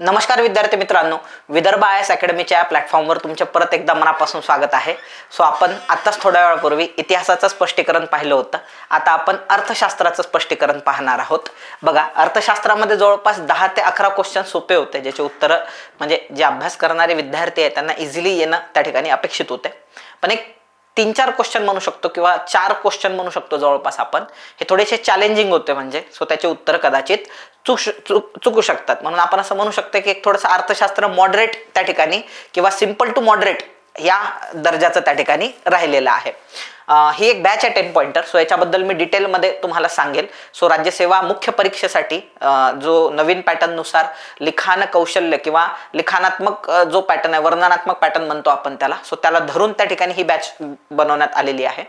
नमस्कार विद्यार्थी मित्रांनो. विदर्भ आय एस अकॅडमीच्या या प्लॅटफॉर्मवर तुमचे परत एकदा मनापासून स्वागत आहे. सो आपण आत्ताच थोड्या वेळापूर्वी इतिहासाचं स्पष्टीकरण पाहिलं होतं. आता आपण अर्थशास्त्राचं स्पष्टीकरण पाहणार आहोत. बघा अर्थशास्त्रामध्ये जवळपास दहा ते अकरा क्वेश्चन सोपे होते ज्याचे उत्तरं म्हणजे जे अभ्यास करणारे विद्यार्थी आहेत त्यांना इझिली येणं त्या ठिकाणी अपेक्षित होते. पण एक तीन चार क्वेश्चन म्हणू शकतो किंवा चार क्वेश्चन म्हणू शकतो जवळपास आपण. हे थोडेसे चॅलेंजिंग होते म्हणजे. सो त्याचे उत्तर कदाचित चुक चुक चुकू शकतात. म्हणून आपण असं म्हणू शकतो की एक थोडंसं अर्थशास्त्र मॉडरेट त्या ठिकाणी किंवा सिंपल टू मॉडरेट या दर्जाचं त्या ठिकाणी राहिलेलं आहे. ही एक बॅच आहे टेन पॉइंटर सो याच्याबद्दल मी डिटेलमध्ये तुम्हाला सांगेल. सो राज्यसेवा मुख्य परीक्षेसाठी जो नवीन पॅटर्ननुसार लिखाण कौशल्य किंवा लिखाणात्मक जो पॅटर्न आहे वर्णनात्मक पॅटर्न म्हणतो आपण त्याला सो त्याला धरून त्या ठिकाणी ही बॅच बनवण्यात आलेली आहे.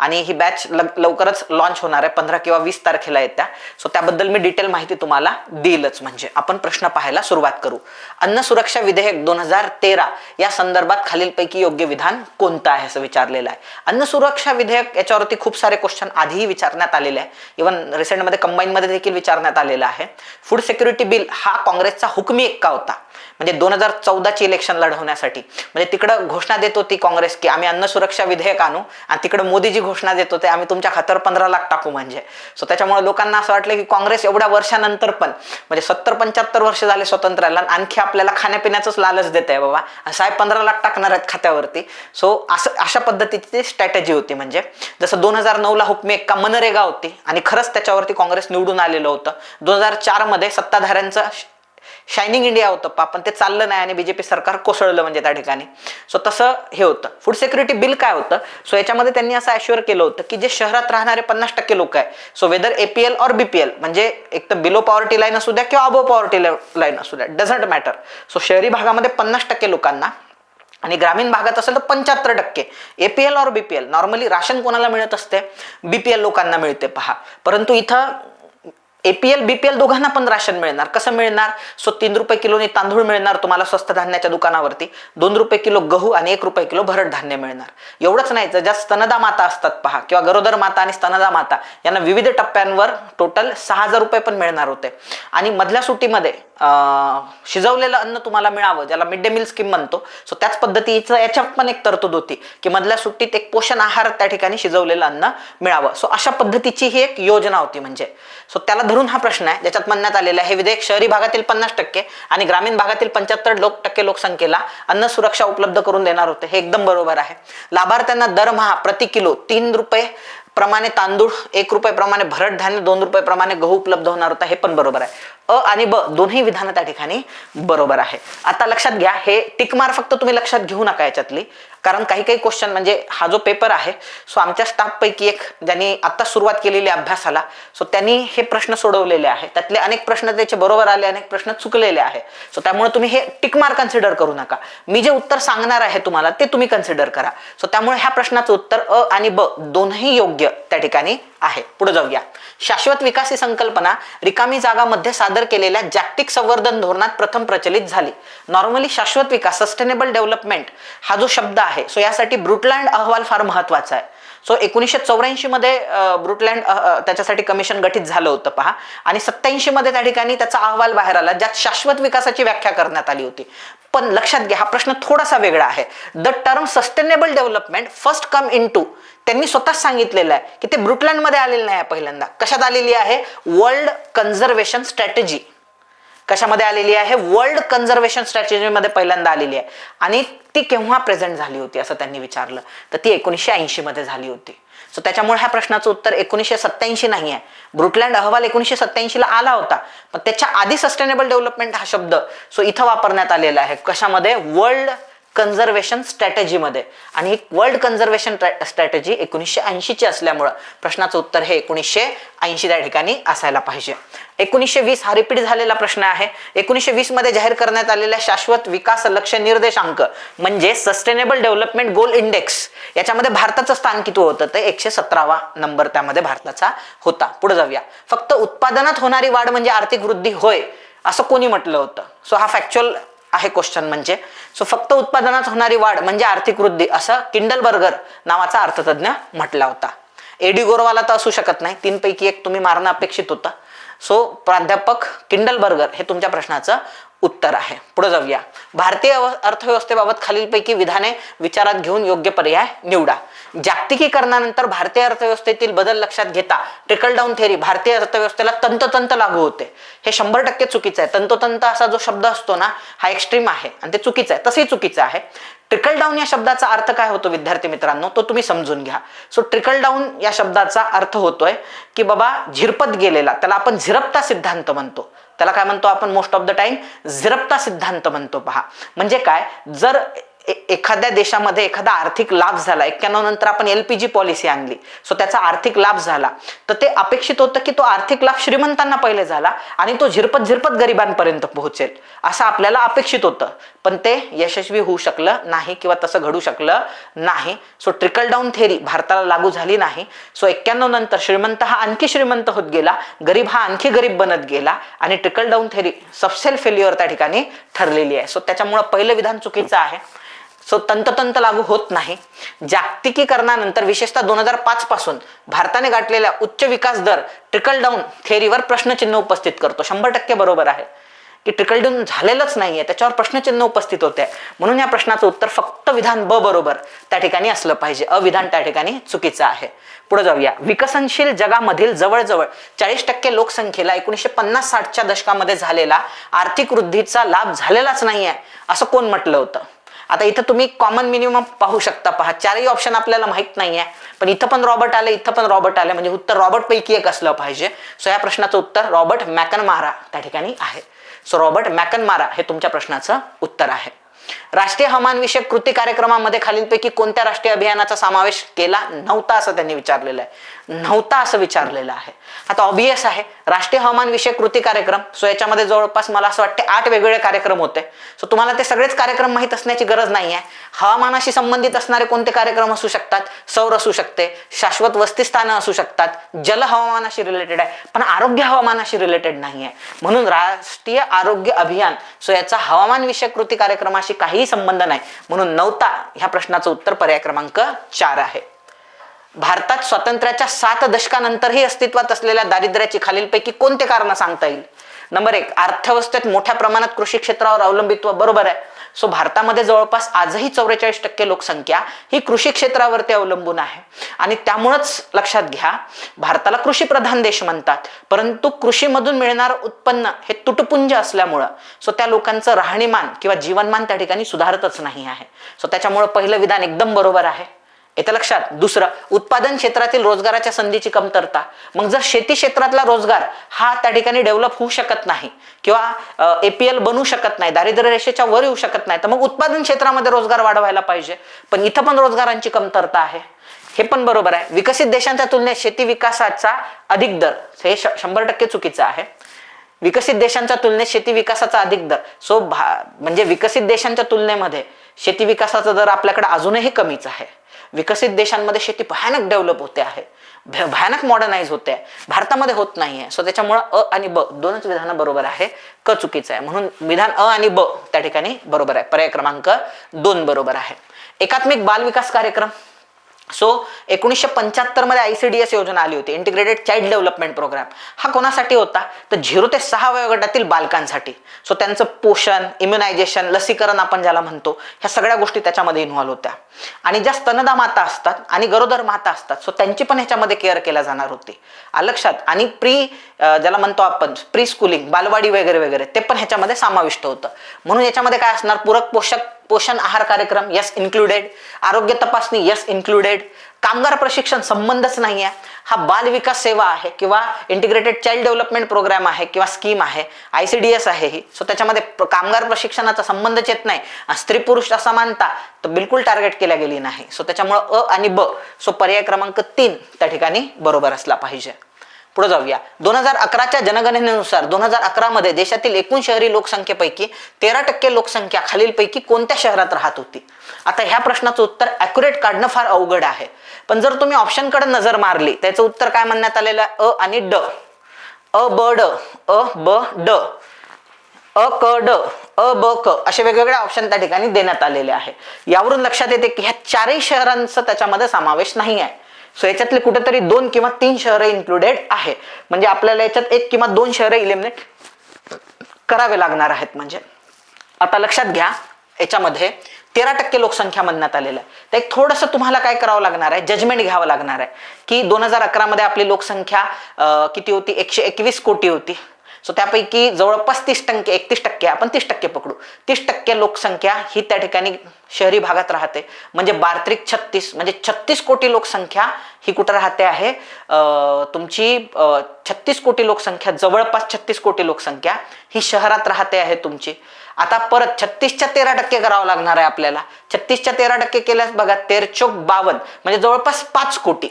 आणि ही बॅच लवकरच लॉन्च होणार आहे. पंधरा किंवा वीस तारखेला येत्या. सो त्याबद्दल मी डिटेल माहिती तुम्हाला देईलच. म्हणजे आपण प्रश्न पाहायला सुरुवात करू. अन्न सुरक्षा विधेयक दोन हजार तेरा या संदर्भात खालीलपैकी योग्य विधान कोणतं आहे असं विचारलेलं आहे. अन्न सुरक्षा विधेयक याच्यावरती खूप सारे क्वेश्चन आधीही विचारण्यात आलेले आहे. इव्हन रिसेंटमध्ये कंबाईनमध्ये देखील विचारण्यात आलेला आहे. फूड सिक्युरिटी बिल हा काँग्रेसचा हुकमी एक्का होता. म्हणजे दोन हजार चौदाची इलेक्शन लढवण्यासाठी. म्हणजे तिकडं घोषणा देत होती काँग्रेस की आम्ही अन्न सुरक्षा विधेयक आणू आणि तिकडं मोदीजी घोषणा देत होते आम्ही तुमच्या खात्यावर पंधरा लाख टाकू म्हणजे. सो त्याच्यामुळे लोकांना असं वाटलं की काँग्रेस एवढ्या वर्षानंतर पण म्हणजे सत्तर पंच्याहत्तर वर्ष झाले स्वातंत्र्याला आणखी आपल्याला खाण्यापिण्याचंच लालच देत आहे बाबा. साहेब पंधरा लाख टाकणार आहेत खात्यावरती. सो असं अशा पद्धतीची स्ट्रॅटेजी होती म्हणजे. जसं दोन हजार नऊला हुकमी का मनरेगा होती आणि खरंच त्याच्यावरती काँग्रेस निवडून आलेलं होतं. दोन हजार चारमध्ये सत्ताधाऱ्यांचं शायनिंग इंडिया होतं पा पण ते चाललं नाही आणि बीजेपी सरकार कोसळलं म्हणजे त्या ठिकाणी. सो तसं हे होतं. फूड सिक्युरिटी बिल काय होतं? सो याच्यामध्ये त्यांनी असं ॲश्युअर केलं होतं की जे शहरात राहणारे पन्नास टक्के लोक आहे so whether APL or BPL म्हणजे एक तर बिलो पॉवर्टी लाईन असू द्या किंवा अबो पॉवर्टी लाईन असू द्या डझंट मॅटर सो शहरी भागामध्ये पन्नास टक्के लोकांना आणि ग्रामीण भागात असेल तर पंच्याहत्तर टक्के. एपीएल और बीपीएल नॉर्मली राशन कोणाला मिळत असते? बीपीएल लोकांना मिळते पहा. परंतु इथं एपीएल बीपीएल दोघांना पण राशन मिळणार. कसं मिळणार? सो तीन रुपये किलोने तांदूळ मिळणार तुम्हाला स्वस्त धान्याच्या दुकानावरती. दोन रुपये किलो गहू आणि एक रुपये किलो भरड धान्य मिळणार. एवढंच नाही तर ज्या स्तनदा माता असतात पहा किंवा गरोदर माता आणि स्तनदा माता यांना विविध टप्प्यांवर टोटल सहा हजार रुपये पण मिळणार होते. आणि मधल्या सुट्टीमध्ये शिजवलेलं अन्न तुम्हाला मिळावं ज्याला मिड डे मील स्कीम म्हणतो. सो त्याच पद्धतीचं याच्यात पण एक तरतूद होती की मधल्या सुट्टीत एक पोषण आहार त्या ठिकाणी शिजवलेलं अन्न मिळावं. सो अशा पद्धतीची ही एक योजना होती म्हणजे. सो त्याला धरून हा प्रश्न आहे. ज्याच्यात म्हणण्यात आलेला आहे हे विधेयक शहरी भागातील पन्नास टक्के आणि ग्रामीण भागातील पंच्याहत्तर लोक टक्के लोकसंख्येला अन्न सुरक्षा उपलब्ध करून देणार होते. हे एकदम बरोबर आहे. लाभार्थ्यांना दरमहा प्रति किलो तीन रुपये प्रमाणे तांदूळ एक रुपये प्रमाणे भरट धान्य दोन रुपये प्रमाणे गहू उपलब्ध होणार होता हे पण बरोबर आहे. अ आणि ब दोन्ही विधानं त्या ठिकाणी बरोबर आहे. आता लक्षात घ्या हे टिकमार फक्त तुम्ही लक्षात घेऊ नका याच्यातली. कारण काही काही क्वेश्चन म्हणजे हा जो पेपर आहे सो आमच्या स्टाफपैकी एक ज्यांनी आत्ता सुरुवात केलेली अभ्यासाला सो त्यांनी हे प्रश्न सोडवलेले आहे. त्यातले अनेक प्रश्न त्याचे बरोबर आले अनेक प्रश्न चुकलेले आहे. सो त्यामुळे तुम्ही हे टिकमार कन्सिडर करू नका. मी जे उत्तर सांगणार आहे तुम्हाला ते तुम्ही कन्सिडर करा. सो त्यामुळे ह्या प्रश्नाचं उत्तर अ आणि ब दोनही योग्य त्या ठिकाणी आहे. पुढे जाऊया. शाश्वत विकास ही संकल्पना रिकामी जागामध्ये सादर केलेल्या जागतिक संवर्धन धोरणात प्रथम प्रचलित झाली. नॉर्मली शाश्वत विकास सस्टेनेबल डेव्हलपमेंट हा जो शब्द आहे सो यासाठी ब्रुटलँड अहवाल फार महत्त्वाचा आहे. सो एकोणीसशे चौऱ्याऐंशी मध्ये ब्रुटलँड त्याच्यासाठी कमिशन गठीत झालं होतं पहा. आणि सत्याऐंशी मध्ये त्या ठिकाणी त्याचा अहवाल बाहेर आला ज्यात शाश्वत विकासाची व्याख्या करण्यात आली होती. पण लक्षात घ्या हा प्रश्न थोडासा वेगळा आहे. The term sustainable development first come in to त्यांनी स्वतःच सांगितलेलं आहे की ते ब्रुटलँडमध्ये आलेलं नाही पहिल्यांदा. कशात आलेली आहे? वर्ल्ड कन्झर्वेशन स्ट्रॅटेजी कशामध्ये आलेली आहे? वर्ल्ड कन्झर्वेशन स्ट्रॅटेजीमध्ये पहिल्यांदा आलेली आहे. आणि ती केव्हा प्रेझेंट झाली होती असं त्यांनी विचारलं? तर ती एकोणीसशे ऐंशीमध्ये झाली होती. सो त्याच्यामुळे ह्या प्रश्नाचं उत्तर एकोणीसशे सत्याऐंशी नाही आहे ब्रुटलँड अहवाल एकोणीसशे सत्याऐंशीला आला होता. पण त्याच्या आधी सस्टेनेबल डेव्हलपमेंट हा शब्द सो इथं वापरण्यात आलेला आहे. कशामध्ये? वर्ल्ड कन्झर्वेशन स्ट्रॅटेजीमध्ये आणि वर्ल्ड कन्झर्वेशन स्ट्रॅटेजी एकोणीसशे ऐंशीची असल्यामुळं प्रश्नाचं उत्तर हे एकोणीसशे ऐंशी त्या ठिकाणी असायला पाहिजे. एकोणीसशे वीस हा रिपीट झालेला प्रश्न आहे. एकोणीसशे वीसमध्ये जाहीर करण्यात आलेल्या शाश्वत विकास लक्ष्य निर्देशांक म्हणजे सस्टेनेबल डेव्हलपमेंट गोल इंडेक्स याच्यामध्ये भारताचं स्थान किती होतं. ते एकशे सतरावा नंबर त्यामध्ये भारताचा होता. पुढे जाऊया. फक्त उत्पादनात होणारी वाढ म्हणजे आर्थिक वृद्धी होय असं कोणी म्हटलं होतं. सो हा फॅक्च्युअल आहे क्वेश्चन म्हणजे. सो फक्त उत्पादनात होणारी वाढ म्हणजे आर्थिक वृद्धी असं किंडल बर्गर नावाचा अर्थतज्ञ म्हटला होता. एडी गोरवाला तर असू शकत नाही. तीनपैकी एक तुम्ही मारणं अपेक्षित होतं. सो प्राध्यापक किंडल बर्गर हे तुमच्या प्रश्नाचं उत्तर आहे. पुढे जाऊया. भारतीय अर्थव्यवस्थेबाबत खालीलपैकी विधाने विचारात घेऊन योग्य पर्याय निवडा. जागतिकीकरणानंतर भारतीय अर्थव्यवस्थेतील बदल लक्षात घेता ट्रिकल डाऊन थेअरी भारतीय अर्थव्यवस्थेला तंतोतंत लागू होते. हे शंभर टक्के चुकीचं आहे. तंतोतंत असा जो शब्द असतो ना हा एक्स्ट्रीम आहे. आणि ते चुकीचं आहे. तसंही चुकीचं आहे. ट्रिकल डाऊन या शब्दाचा अर्थ काय होतो विद्यार्थी मित्रांनो? तो तुम्ही समजून घ्या. सो ट्रिकल डाऊन या शब्दाचा अर्थ होतोय की बाबा झिरपत गेलेला त्याला आपण झिरपता सिद्धांत म्हणतो. त्याला काय म्हणतो आपण? मोस्ट ऑफ द टाइम झिरपता सिद्धांत म्हणतो पहा. म्हणजे काय? जर एखाद्या देशामध्ये एखादा आर्थिक लाभ झाला एक्क्याण्णव नंतर आपण एल पी जी पॉलिसी आणली सो त्याचा आर्थिक लाभ झाला तर ते अपेक्षित होतं की तो आर्थिक लाभ श्रीमंतांना पहिले झाला आणि तो झिरपत झिरपत गरिबांपर्यंत पोहोचेल असं आपल्याला अपेक्षित होतं. पण ते यशस्वी होऊ शकलं नाही किंवा तसं घडू शकलं नाही. सो ट्रिकल डाऊन थेरी भारताला लागू झाली नाही. सो एक्क्याण्णव नंतर श्रीमंत हा आणखी श्रीमंत होत गेला गरीब हा आणखी गरीब बनत गेला आणि ट्रिकल डाऊन थेरी सबसेल फेल्युअर त्या ठिकाणी ठरलेली आहे. सो त्याच्यामुळं पहिलं विधान चुकीचं आहे. सो तंततंत लागू होत नाही. जागतिकीकरणानंतर विशेषतः दोन हजार पाच पासून भारताने गाठलेल्या उच्च विकास दर ट्रिकल डाऊन थेअरीवर प्रश्नचिन्ह उपस्थित करतो. शंभर टक्के बरोबर आहे. की ट्रिकल डाऊन झालेलंच नाहीये त्याच्यावर प्रश्नचिन्ह उपस्थित होते. म्हणून या प्रश्नाचं उत्तर फक्त विधान ब बरोबर त्या ठिकाणी असलं पाहिजे. अविधान त्या ठिकाणी चुकीचं आहे. पुढे जाऊया. विकसनशील जगामधील जवळजवळ चाळीस टक्के लोकसंख्येला एकोणीसशे पन्नास साठच्या दशकामध्ये झालेला आर्थिक वृद्धीचा लाभ झालेलाच नाहीये असं कोण म्हटलं होतं? आता इथं तुम्ही कॉमन मिनिमम पाहू शकता पहा. चारही ऑप्शन आपल्याला माहीत नाहीये. पण इथं पण रॉबर्ट आले इथं पण रॉबर्ट आले. म्हणजे उत्तर रॉबर्ट पैकी एक असलं पाहिजे. सो या प्रश्नाचं उत्तर रॉबर्ट मॅकन मारा त्या ठिकाणी आहे. सो रॉबर्ट मॅकन मारा हे तुमच्या प्रश्नाचं उत्तर आहे. राष्ट्रीय हवामान विषयक कृती कार्यक्रमामध्ये खालीलपैकी कोणत्या राष्ट्रीय अभियानाचा समावेश केला नव्हता असं त्यांनी विचारलेलं आहे. नव्हता असं विचारलेलं आहे. आता ऑबियस आहे. राष्ट्रीय हवामान विषयक कृती कार्यक्रम. सो याच्यामध्ये जवळपास मला असं वाटते आठ वेगवेगळे कार्यक्रम होते. सो तुम्हाला ते सगळेच कार्यक्रम माहीत असण्याची गरज नाही आहे हवामानाशी संबंधित असणारे कोणते कार्यक्रम असू शकतात? सौर असू शकते शाश्वत वस्तीस्थानं असू शकतात जल हवामानाशी रिलेटेड आहे. पण आरोग्य हवामानाशी रिलेटेड नाही आहे म्हणून राष्ट्रीय आरोग्य अभियान सो याचा हवामान विषयक कृती कार्यक्रमाशी काहीही संबंध नाही. म्हणून नव्हता ह्या प्रश्नाचं उत्तर पर्याय क्रमांक चार आहे. भारतात स्वातंत्र्याच्या सात दशकानंतरही अस्तित्वात असलेल्या दारिद्र्याची खालीलपैकी कोणते कारण सांगता येईल? नंबर एक अर्थव्यवस्थेत मोठ्या प्रमाणात कृषी क्षेत्रावर अवलंबित्व बरोबर आहे. सो भारतामध्ये जवळपास आजही चौवेचाळीस टक्के लोकसंख्या ही कृषी क्षेत्रावरती अवलंबून आहे. आणि त्यामुळंच लक्षात घ्या भारताला कृषी प्रधान देश म्हणतात. परंतु कृषीमधून मिळणारं उत्पन्न हे तुटपुंज असल्यामुळं सो त्या लोकांचं राहणीमान किंवा जीवनमान त्या ठिकाणी सुधारतच नाही आहे. सो त्याच्यामुळं पहिलं विधान एकदम बरोबर आहे. येतं लक्षात. दुसरं उत्पादन क्षेत्रातील रोजगाराच्या संधीची कमतरता. मग जर शेती क्षेत्रातला रोजगार हा त्या ठिकाणी डेव्हलप होऊ शकत नाही किंवा एपीएल बनू शकत नाही दारिद्र्य रेषेच्या वर येऊ शकत नाही तर मग उत्पादन क्षेत्रामध्ये रोजगार वाढवायला पाहिजे. पण इथं पण रोजगारांची कमतरता आहे. हे पण बरोबर आहे. विकसित देशांच्या तुलनेत शेती विकासाचा अधिक दर. हे श- शंभर टक्के चुकीचं आहे. विकसित देशांच्या तुलनेत शेती विकासाचा अधिक दर. सो भा म्हणजे विकसित देशांच्या तुलनेमध्ये शेती विकासाचा दर आपल्याकडे अजूनही कमीच आहे. विकसित देशांमध्ये शेती भयानक डेव्हलप होते आहे. भयानक मॉडर्नाइज होते आहे. भारतामध्ये होत नाहीये. सो त्याच्यामुळं अ आणि ब दोनच विधानं बरोबर आहे. क चुकीचं आहे. म्हणून विधान अ आणि ब त्या ठिकाणी बरोबर आहे. पर्याय क्रमांक दोन बरोबर आहे. एकात्मिक बाल विकास कार्यक्रम. सो एकोणीसशे पंच्याहत्तरमध्ये आय सी डी एस योजना आली होती. इंटिग्रेटेड चाइल्ड डेव्हलपमेंट प्रोग्राम हा कोणासाठी होता? तर झिरो ते सहा वयोगटातील बालकांसाठी. सो त्यांचं पोषण इम्युनायझेशन लसीकरण आपण ज्याला म्हणतो ह्या सगळ्या गोष्टी त्याच्यामध्ये इन्व्हॉल्व्ह होत्या. आणि ज्या स्तनदा माता असतात आणि गरोदर माता असतात सो त्यांची पण ह्याच्यामध्ये केअर केल्या जाणार होती. आ लक्षात? आणि प्री ज्याला म्हणतो आपण प्री स्कूलिंग बालवाडी वगैरे वगैरे ते पण ह्याच्यामध्ये समाविष्ट होतं. म्हणून याच्यामध्ये काय असणार? पूरक पोषक पोषण आहार कार्यक्रम यस इन्क्लुडेड आरोग्य तपासणी यस इन्क्लुडेड कामगार प्रशिक्षण संबंधच नाही आहे हा बाल विकास सेवा आहे किंवा इंटिग्रेटेड चाइल्ड डेव्हलपमेंट प्रोग्राम आहे किंवा स्कीम आहे. आय सी डी एस आहे ही. सो त्याच्यामध्ये कामगार प्रशिक्षणाचा संबंधच येत नाही. आणि स्त्री पुरुष असमानता तर बिलकुल टार्गेट केल्या गेली नाही. सो त्याच्यामुळं अ आणि ब. सो पर्याय क्रमांक तीन त्या ठिकाणी बरोबर असला पाहिजे. पुढे जाऊया. दोन हजार अकराच्या जनगणनेनुसार दोन हजार अकरामध्ये देशातील एकूण शहरी लोकसंख्येपैकी तेरा टक्के लोकसंख्या खालीलपैकी कोणत्या शहरात राहत होती? आता ह्या प्रश्नाचं उत्तर अॅक्युरेट काढणं फार अवघड आहे. पण जर तुम्ही ऑप्शनकडे नजर मारली त्याचं उत्तर काय म्हणण्यात आलेलं आहे? अ आणि ड. अ ब ड. अ ब ड. अ क ड. अ ब क असे वेगवेगळे ऑप्शन त्या ठिकाणी देण्यात आलेले आहे. यावरून लक्षात येते की ह्या चारही शहरांचा त्याच्यामध्ये समावेश नाही आहे. सो याच्यातले कुठेतरी दोन किंवा तीन शहरं इन्क्लुडेड आहे. म्हणजे आपल्याला याच्यात एक किंवा दोन शहरं इलिमिनेट करावे लागणार आहेत म्हणजे. आता लक्षात घ्या याच्यामध्ये तेरा टक्के लोकसंख्या म्हणण्यात आलेलं आहे. तर एक थोडंसं तुम्हाला काय करावं लागणार आहे? जजमेंट घ्यावं लागणार आहे. की दोन हजार अकरामध्ये आपली लोकसंख्या किती होती? एकशे एकवीस कोटी होती. सो त्यापैकी जवळपास तीस टक्के एकतीस टक्के आपण तीस टक्के पकडू. तीस टक्के लोकसंख्या ही त्या ठिकाणी शहरी भागात राहते. म्हणजे बार्त्रिक छत्तीस म्हणजे छत्तीस कोटी लोकसंख्या ही कुठं राहते आहे? तुमची छत्तीस कोटी लोकसंख्या जवळपास छत्तीस कोटी लोकसंख्या ही शहरात राहते आहे तुमची. आता परत छत्तीसच्या तेरा टक्के करावं लागणार आहे आपल्याला. छत्तीसच्या तेरा टक्के केल्यास बघा तेरचोक बावन्न म्हणजे जवळपास पाच कोटी.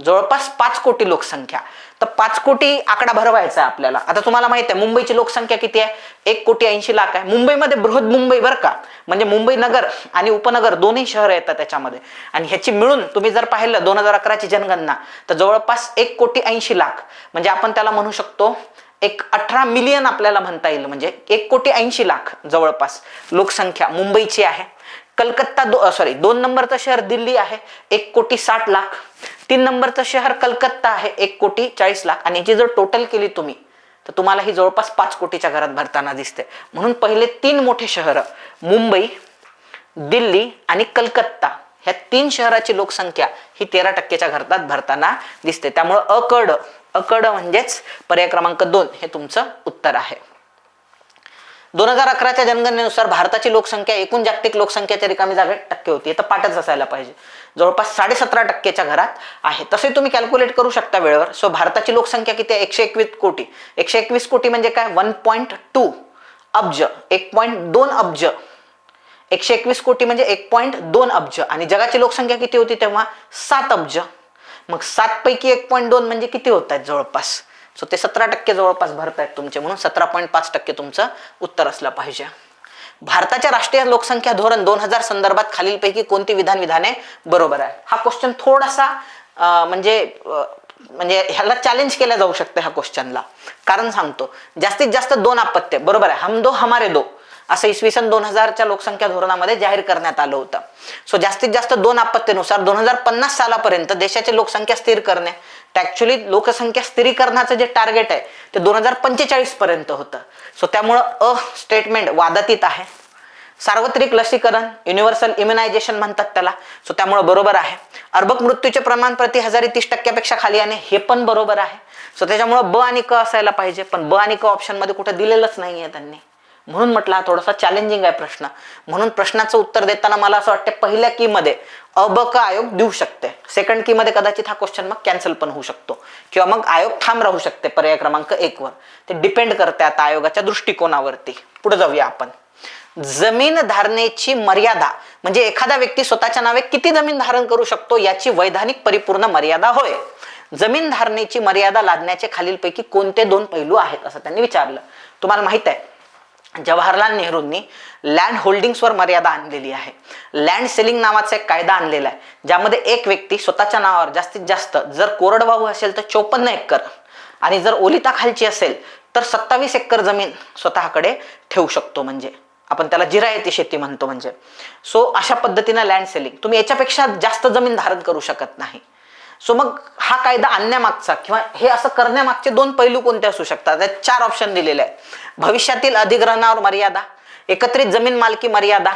जवळपास पाच कोटी लोकसंख्या. तर पाच कोटी आकडा भरवायचा आहे आपल्याला. आता तुम्हाला माहीत आहे मुंबईची लोकसंख्या किती आहे? एक कोटी ऐंशी लाख आहे. मुंबईमध्ये बृहद मुंबई बरं का? म्हणजे मुंबई नगर आणि उपनगर दोन्ही शहर येतात त्याच्यामध्ये आणि ह्याची मिळून तुम्ही जर पाहिलं दोन हजार अकराची जनगणना तर जवळपास एक कोटी ऐंशी लाख. म्हणजे आपण त्याला म्हणू शकतो एक अठरा मिलियन आपल्याला म्हणता येईल. म्हणजे एक कोटी ऐंशी लाख जवळपास लोकसंख्या मुंबईची आहे. कलकत्ता दो सॉरी दोन नंबरचं शहर दिल्ली आहे. एक कोटी साठ लाख. तीन नंबरचं शहर कलकत्ता आहे एक कोटी चाळीस लाख. आणि याची जर टोटल केली तुम्ही तर तुम्हाला ही जवळपास पाच कोटीच्या घरात भरताना दिसते. म्हणून पहिले तीन मोठे शहरं मुंबई दिल्ली आणि कलकत्ता ह्या तीन शहराची लोकसंख्या ही तेरा टक्केच्या घरात भरताना दिसते. त्यामुळं अकड अकड म्हणजेच पर्याय क्रमांक दोन हे तुमचं उत्तर आहे. दोन हजार अकराच्या जनगणनेनुसार भारताची लोकसंख्या एकूण जागतिक लोकसंख्येच्या रिकामी जागा टक्के होती. तर पाठच असायला पाहिजे. जवळपास साडेसतरा टक्केच्या घरात आहे. तसे तुम्ही कॅल्क्युलेट करू शकता वेळेवर. सो भारताची लोकसंख्या किती आहे? एकशे एकवीस कोटी. एकशे एकवीस कोटी म्हणजे काय? वन पॉईंट टू अब्ज. एक पॉईंट दोन अब्ज. एकशे एकवीस कोटी म्हणजे एक पॉईंट दोन अब्ज. आणि जगाची लोकसंख्या किती होती तेव्हा? सात अब्ज. मग सात पैकी एक पॉईंट दोन म्हणजे किती होत आहेत जवळपास? सो ते सतरा टक्के जवळपास भरत आहेत तुमचे म्हणून सतरा पॉईंट पाच टक्के तुमचं उत्तर असलं पाहिजे. भारताच्या राष्ट्रीय लोकसंख्या धोरण दोन हजार संदर्भात खालीलपैकी कोणती विधान विधाने बरोबर आहे? हा क्वेश्चन थोडासा म्हणजे म्हणजे ह्याला चॅलेंज केल्या जाऊ शकते ह्या क्वेश्चनला कारण सांगतो जास्तीत जास्त दोन अपत्य बरोबर आहे? हम दो हमारे दो. असं इसवी सन दोन हजारच्या लोकसंख्या धोरणामध्ये जाहीर करण्यात आलं होतं. सो जास्तीत जास्त दोन आपत्तीनुसार दोन हजार पन्नास सालापर्यंत देशाची लोकसंख्या स्थिर करणे तर ऍक्च्युली लोकसंख्या स्थिरीकरणाचं जे टार्गेट आहे ते दोन हजार पंचेचाळीस पर्यंत होतं. सो त्यामुळं अ स्टेटमेंट वादातीत आहे. सार्वत्रिक लसीकरण युनिव्हर्सल इम्युनायझेशन म्हणतात त्याला. सो त्यामुळं बरोबर आहे. अर्भक मृत्यूचे प्रमाण प्रति हजारी तीस टक्क्यापेक्षा खाली आणि हे पण बरोबर आहे. सो त्याच्यामुळं ब आणि क असायला पाहिजे पण ब आणि क ऑप्शनमध्ये कुठे दिलेलंच नाही आहे त्यांनी. म्हणून म्हटलं हा थोडासा चॅलेंजिंग आहे प्रश्न. म्हणून प्रश्नाचं उत्तर देताना मला असं वाटतं पहिल्या की मध्ये अ आयोग देऊ शकते. सेकंड की मध्ये कदाचित हा क्वेश्चन मग कॅन्सल पण होऊ शकतो. किंवा मग आयोग ठाम राहू शकते पर्याय क्रमांक एक वर. ते डिपेंड करते आता आयोगाच्या दृष्टिकोनावरती. पुढे जाऊया आपण. जमीन धारणेची मर्यादा म्हणजे एखादा व्यक्ती स्वतःच्या नावे किती जमीन धारण करू शकतो याची वैधानिक परिपूर्ण मर्यादा होय. जमीन धारणेची मर्यादा लादण्याचे खालीलपैकी कोणते दोन पैलू आहेत असं त्यांनी विचारलं. तुम्हाला माहीत आहे जवाहरलाल नेहरूंनी लँड होल्डिंग्सवर मर्यादा आणलेली आहे. लँड सेलिंग नावाचा एक कायदा आणलेला आहे ज्यामध्ये एक व्यक्ती स्वतःच्या नावावर जास्तीत जास्त जर कोरडवाहू असेल तर चोपन्न एकर आणि जर ओलिताखालची असेल तर सत्तावीस एकर जमीन स्वतःकडे ठेवू शकतो म्हणजे. आपण त्याला जिरायती शेती म्हणतो म्हणजे. सो अशा पद्धतीनं लँड सेलिंग तुम्ही याच्यापेक्षा जास्त जमीन धारण करू शकत नाही. सो मग हा कायदा आणण्यामागचा किंवा हे असं करण्यामागचे दोन पैलू कोणते असू शकतात? त्यात चार ऑप्शन दिलेले आहेत. भविष्यातील अधिग्रहणावर मर्यादा एकत्रित जमीन मालकी मर्यादा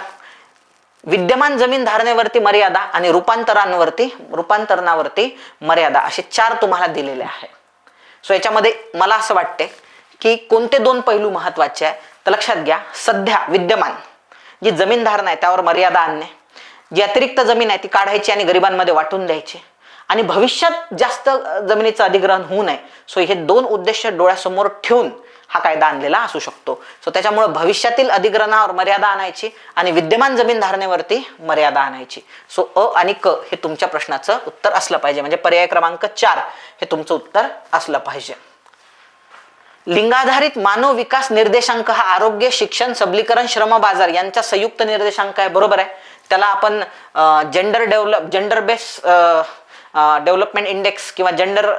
विद्यमान जमीन धारणेवरती मर्यादा आणि रूपांतरांवरती रूपांतरणावरती मर्यादा असे चार तुम्हाला दिलेले आहे सो याच्यामध्ये मला असं वाटते की कोणते दोन पैलू महत्त्वाचे आहे तर लक्षात घ्या सध्या विद्यमान जी जमीन धारण आहे त्यावर मर्यादा आणणे जी अतिरिक्त जमीन आहे ती काढायची आणि गरिबांमध्ये वाटून द्यायची. आणि भविष्यात जास्त जमिनीचं अधिग्रहण होऊ नये. सो हे दोन उद्देश डोळ्यासमोर ठेवून हा कायदा आणलेला असू शकतो. सो त्याच्यामुळे भविष्यातील अधिग्रहणावर मर्यादा आणायची आणि विद्यमान जमीन धारणेवरती मर्यादा आणायची. सो अ आणि क हे तुमच्या प्रश्नाचं उत्तर असलं पाहिजे. म्हणजे पर्याय क्रमांक चार हे तुमचं उत्तर असलं पाहिजे. लिंगाधारित मानव विकास निर्देशांक हा आरोग्य शिक्षण सबलीकरण श्रम बाजार यांचा संयुक्त निर्देशांक आहे. बरोबर आहे? त्याला आपण gender develop gender base development index किंवा जेंडर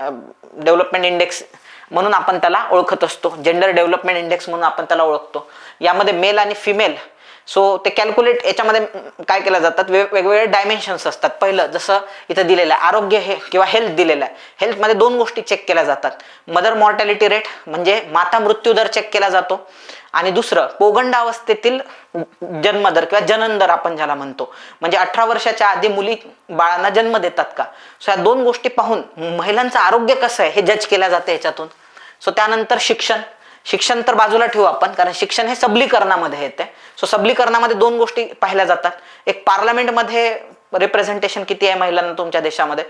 डेव्हलपमेंट इंडेक्स म्हणून आपण त्याला ओळखत असतो. जेंडर डेव्हलपमेंट इंडेक्स म्हणून आपण त्याला ओळखतो. यामध्ये मेल आणि फिमेल सो ते कॅल्क्युलेट याच्यामध्ये काय केलं जातात वेग वेगवेगळे डायमेन्शन्स असतात. पहिलं जसं इथं दिलेलं आहे आरोग्य हे किंवा हेल्थ दिलेलं आहे. हेल्थमध्ये दोन गोष्टी चेक केल्या जातात. मदर मॉर्टॅलिटी रेट म्हणजे माता मृत्यू दर चेक केला जातो. आणि दुसरं पोगंडावस्थेतील जन्मदर किंवा जनन दर आपण ज्याला म्हणतो. म्हणजे अठरा वर्षाच्या आधी मुली बाळांना जन्म देतात का? सो या दोन गोष्टी पाहून महिलांचं आरोग्य कसं आहे हे जज केल्या जाते याच्यातून. सो त्यानंतर शिक्षण. शिक्षण तर बाजूला ठेवू आपण कारण शिक्षण हे सबलीकरणामध्ये येते. सो सबलीकरणामध्ये दोन गोष्टी पाहिल्या जातात. एक पार्लमेंटमध्ये रिप्रेझेंटेशन किती आहे महिलांना तुमच्या देशामध्ये?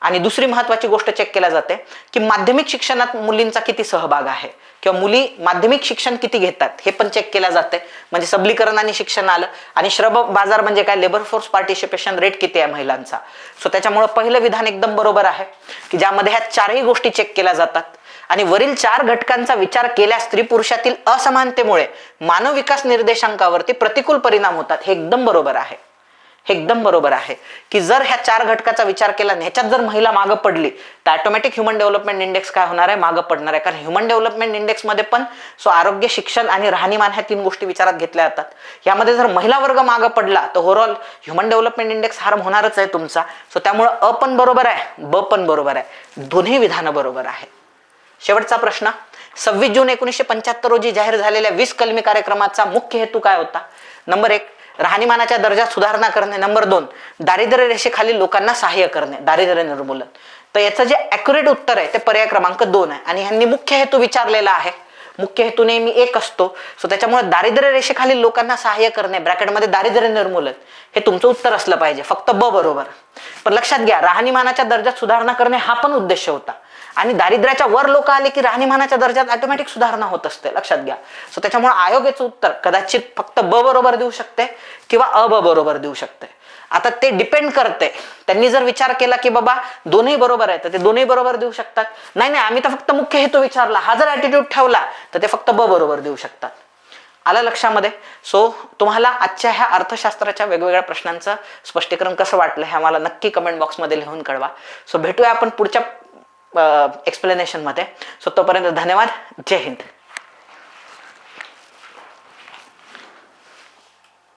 आणि दुसरी महत्वाची गोष्ट चेक केल्या जाते की माध्यमिक शिक्षणात मुलींचा किती सहभाग आहे? किंवा मुली माध्यमिक शिक्षण किती घेतात? हे पण चेक केल्या जाते. म्हणजे सबलीकरण आणि शिक्षण आलं. आणि श्रम बाजार म्हणजे काय? लेबर फोर्स पार्टिसिपेशन रेट किती आहे महिलांचा? सो त्याच्यामुळे पहिलं विधान एकदम बरोबर आहे की ज्यामध्ये ह्या चारही गोष्टी चेक केल्या जातात. आणि वरील चार घटकांचा विचार केल्यास स्त्री पुरुषातील असमानतेमुळे मानव विकास निर्देशांकावरती प्रतिकूल परिणाम होतात हे एकदम बरोबर आहे. हे एकदम बरोबर आहे. की जर ह्या चार घटकाचा विचार केला आणि ह्याच्यात जर महिला मागं पडली तर ऑटोमॅटिक ह्युमन डेव्हलपमेंट इंडेक्स काय होणार आहे? मागं पडणार आहे. कारण ह्युमन डेव्हलपमेंट इंडेक्समध्ये पण सो आरोग्य शिक्षण आणि राहणीमान ह्या तीन गोष्टी विचारात घेतल्या जातात. यामध्ये जर महिला वर्ग मागं पडला तर overall human development index harm होणारच आहे तुमचा. सो त्यामुळं अ पण बरोबर आहे ब पण बरोबर आहे. दोन्ही विधानं बरोबर आहे. शेवटचा प्रश्न. सव्वीस जून एकोणीसशे पंच्याहत्तर रोजी जाहीर झालेल्या वीस कलमी कार्यक्रमाचा मुख्य हेतू काय होता? नंबर एक राहणीमानाच्या दर्जात सुधारणा करणे नंबर दोन दारिद्र्य रेषेखालील लोकांना सहाय्य करणे दारिद्र्य निर्मूलन. तर याचं जे ॲक्युरेट उत्तर आहे ते पर्याय क्रमांक दोन आहे. आणि ह्यांनी मुख्य हेतू विचारलेला आहे. मुख्य हेतू नेहमी एक असतो. सो त्याच्यामुळे दारिद्र्य रेषेखालील लोकांना सहाय्य करणे ब्रॅकेटमध्ये दारिद्र्य निर्मूलन हे तुमचं उत्तर असलं पाहिजे. फक्त ब बरोबर. पण लक्षात घ्या राहणीमानाच्या दर्जात सुधारणा करणे हा पण उद्देश होता. आणि दारिद्र्याच्या वर लोक आले की राहणीमानाच्या दर्जात ऑटोमॅटिक सुधारणा होत असते. लक्षात घ्या. सो त्याच्यामुळे आयोगाचं उत्तर कदाचित फक्त ब बरोबर देऊ शकते किंवा अ ब बरोबर देऊ शकते. आता ते डिपेंड करते. त्यांनी जर विचार केला की बाबा दोन्ही बरोबर आहे तर ते दोन्ही बरोबर देऊ शकतात. नाही नाही आम्ही तर फक्त मुख्य हेतू विचारला. हा जर ॲटिट्यूड ठेवला तर ते फक्त ब बरोबर देऊ शकतात. आलं लक्षामध्ये? सो तुम्हाला आजच्या ह्या अर्थशास्त्राच्या वेगवेगळ्या प्रश्नांचं स्पष्टीकरण कसं वाटलं हे आम्हाला नक्की कमेंट बॉक्समध्ये लिहून कळवा. सो भेटूया आपण पुढच्या एक्सप्लेनेशनमध्ये सो तोपर्यंत धन्यवाद. जय हिंद.